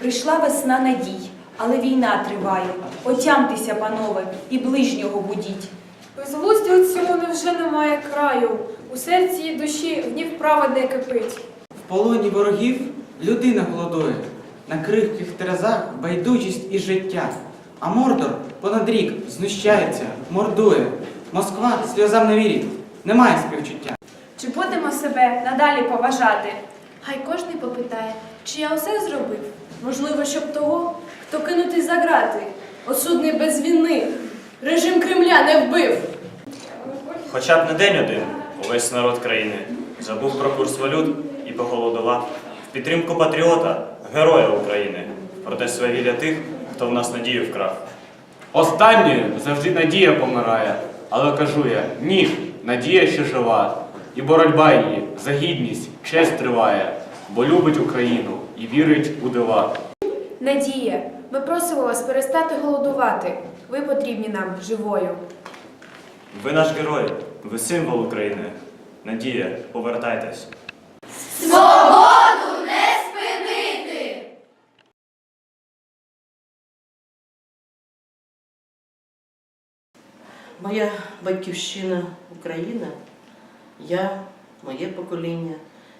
Прийшла весна надій, але війна триває. Отямтеся, панове, і ближнього будіть. Безглуздя у цьому невже немає краю. У серці і душі гнів праведний кипить. В полоні ворогів людина голодує, на крихких терезах байдужість і життя. А Мордор понад рік знущається, мордує. Москва сльозам не вірить, немає співчуття. Чи будемо себе надалі поважати? Хай кожний попитає, чи я усе зробив? Можливо, щоб того, хто кинутий за грати, осудний без війни, режим Кремля не вбив. Хоча б не день один увесь народ країни забув про курс валют і поголодував в підтримку патріота, героя України, проте свавілля тих, хто в нас надію вкрав. Останньою завжди надія помирає, але кажу я ні, надія ще жива, і боротьба її за гідність, честь триває, бо любить Україну і вірить у дива. Надія, ми просимо вас перестати голодувати. Ви потрібні нам живою. Ви наш герой, ви символ України. Надія, повертайтесь. Свободу не спинити! Моя батьківщина Україна, я, моє покоління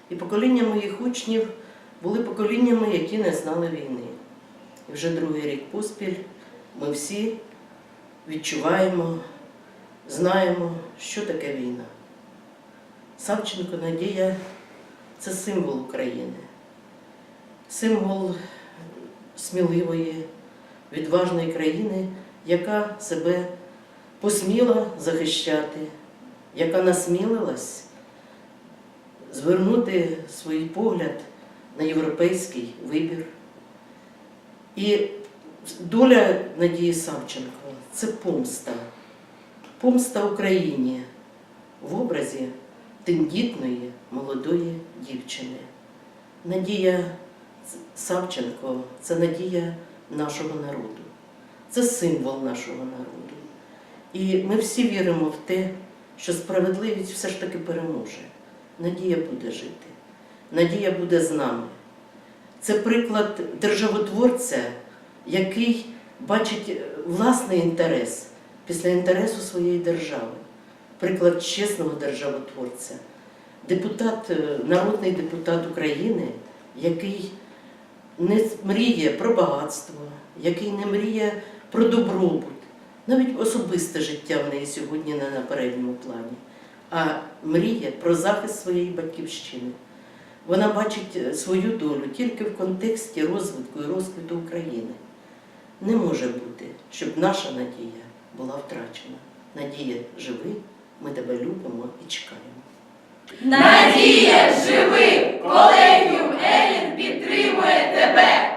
і покоління моїх учнів були поколіннями, які не знали війни. І вже другий рік поспіль ми всі відчуваємо, знаємо, що таке війна. Савченко Надія це символ України, символ сміливої, відважної країни, яка себе посміла захищати, яка насмілилась звернути свій погляд на європейський вибір. І доля Надії Савченко це помста, помста Україні в образі тендітної молодої дівчини. Надія Савченко це надія нашого народу, це символ нашого народу. І ми всі віримо в те, що справедливість все ж таки переможе. Надія буде жити, надія буде з нами. Це приклад державотворця, який бачить власний інтерес після інтересу своєї держави. Приклад чесного державотворця, депутат, е, народний депутат України, який не мріє про багатство, який не мріє про добробут. Навіть особисте життя в неї сьогодні не на передньому плані, а мріє про захист своєї батьківщини. Вона бачить е, свою долю тільки в контексті розвитку і розквіту України. Не може бути, щоб наша надія була втрачена. Надія живи, ми тебе любимо і чекаємо. Надія живи! Колегіум Елін підтримує тебе!